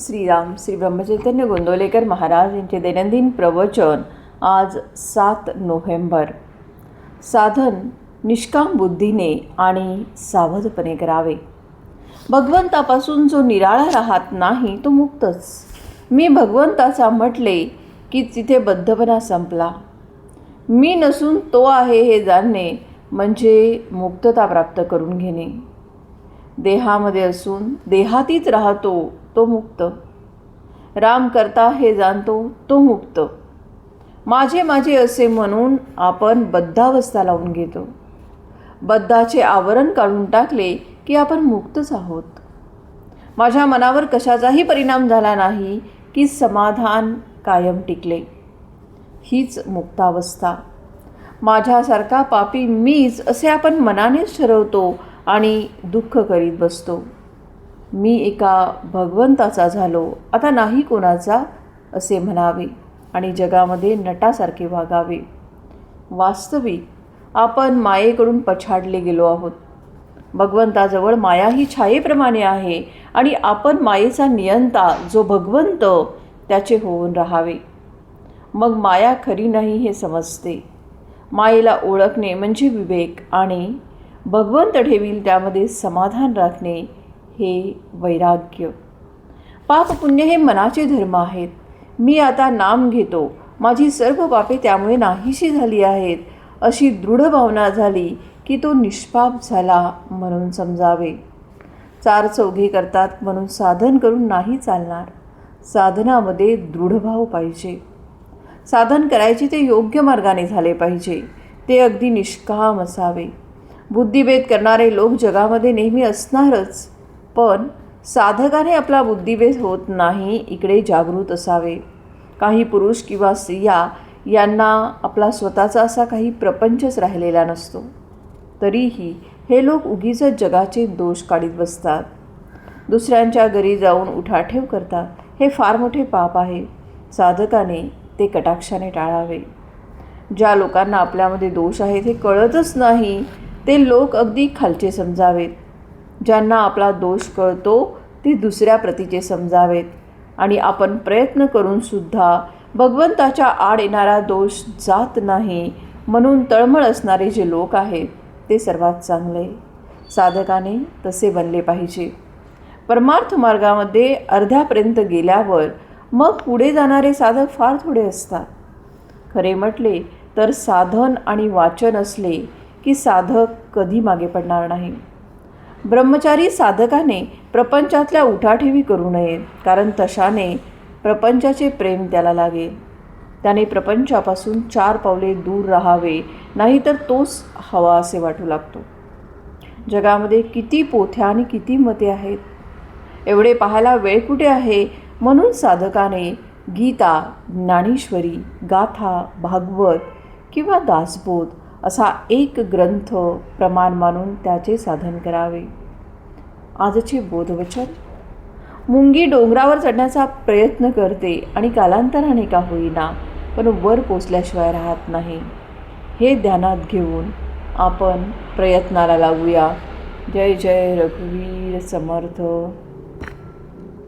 श्रीराम श्री ब्रह्मचैतन्य गोंदवलेकर महाराज यांचे दैनंदिन प्रवचन आज सात नोव्हेंबर. साधन निष्काम बुद्धीने आणि सावधपणे करावे. भगवंतापासून जो निराळा राहत नाही तो मुक्तच. मी भगवंताचा म्हटले की तिथे बद्धपणा संपला. मी नसून तो आहे हे जाणणे म्हणजे मुक्तता प्राप्त करून घेणे. देहामध्ये असून देहातीच राहतो तो मुक्त. राम करता हे जाणतो तो मुक्त. माझे माझे असे म्हणून आपण बद्धावस्था लावून घेतो. बद्धाचे आवरण काढून टाकले की आपण मुक्तच आहोत. माझ्या मनावर कशाचाही परिणाम झाला नाही की समाधान कायम टिकले. हीच मुक्तावस्था. माझ्यासारखा पापी मीच असे आपण मनानेच ठरवतो आणि दुःख करीत बसतो. मी एका भगवंताचा झालो. आता नाही कोणाचा असे म्हणावे आणि जगामध्ये नटासारखे वागावे. वास्तविक आपण मायेकडून पछाडले गेलो आहोत. भगवंताजवळ माया ही छायेप्रमाणे आहे आणि आपण मायेचा नियंता जो भगवंत त्याचे होऊन राहावे. मग माया खरी नाही हे समजते. मायेला ओळखणे म्हणजे विवेक आणि भगवंत ठेवील त्यामध्ये समाधान राखणे हे वैराग्य. पाप पुण्य हे मनाचे धर्म आहेत. मी आता नाम घेतो. माझी सर्व पापे त्यामुळे नाहीशी झाली आहेत. अशी दृढ भावना झाली की तो निष्पाप झाला म्हणून समजावे. चार चौघे करतात म्हणून साधन करून नाही चालणार. साधनामध्ये दृढभाव पाहिजे. साधन करायचे ते योग्य मार्गाने झाले पाहिजे. ते अगदी निष्काम असावे. बुद्धिभेद करणारे लोक जगामध्ये नेहमी असणारच. पण साधकाने आपला बुद्धिभेद होत नाही इकडे जागृत असावे. काही पुरुष किंवा स्त्रिया यांना आपला स्वतःचा असा काही प्रपंचच राहिलेला नसतो. तरीही हे लोक उगीच जगाचे दोष काढीत बसतात. दुसऱ्यांच्या घरी जाऊन उठाठेव करतात हे फार मोठे पाप आहे. साधकाने ते कटाक्षाने टाळावे. ज्या लोकांना आपल्यामध्ये दोष आहेत हे कळतच नाही ते लोक अगदी खालचे समजावेत. ज्यांना आपला दोष कळतो ते दुसऱ्या प्रतीचे समजावेत. आणि आपण प्रयत्न करूनसुद्धा भगवंताच्या आड येणारा दोष जात नाही म्हणून तळमळ असणारे जे लोक आहेत ते सर्वात चांगले. साधकाने तसे बनले पाहिजे. परमार्थ मार्गामध्ये अर्ध्यापर्यंत गेल्यावर मग पुढे जाणारे साधक फार थोडे असतात. खरे म्हटले तर साधन आणि वाचन असले की साधक कधी मागे पडणार नाही. ब्रह्मचारी साधकाने प्रपंचातल्या उठाठेवी करू नयेत कारण तशाने प्रपंचाचे प्रेम त्याला लागेल त्याने प्रपंचापासून चार पावले दूर राहावे नाहीतर तोच हवा असे वाटू लागतो. जगामध्ये किती पोथ्या आणि किती मते आहेत? एवढे पाहायला वेळ कुठे आहे? म्हणून साधकाने गीता ज्ञानेश्वरी गाथा भागवत किंवा दासबोध असा एक ग्रंथ प्रमाण मानून त्याचे साधन करावे. आजचे बोधवचन? मुंगी डोंगरावर चढण्याचा प्रयत्न करते आणि कालांतराने का होईना पण वर पोचल्याशिवाय राहत नाही. हे ध्यानात घेऊन आपण प्रयत्नाला लागूया जय जय रघुवीर समर्थ.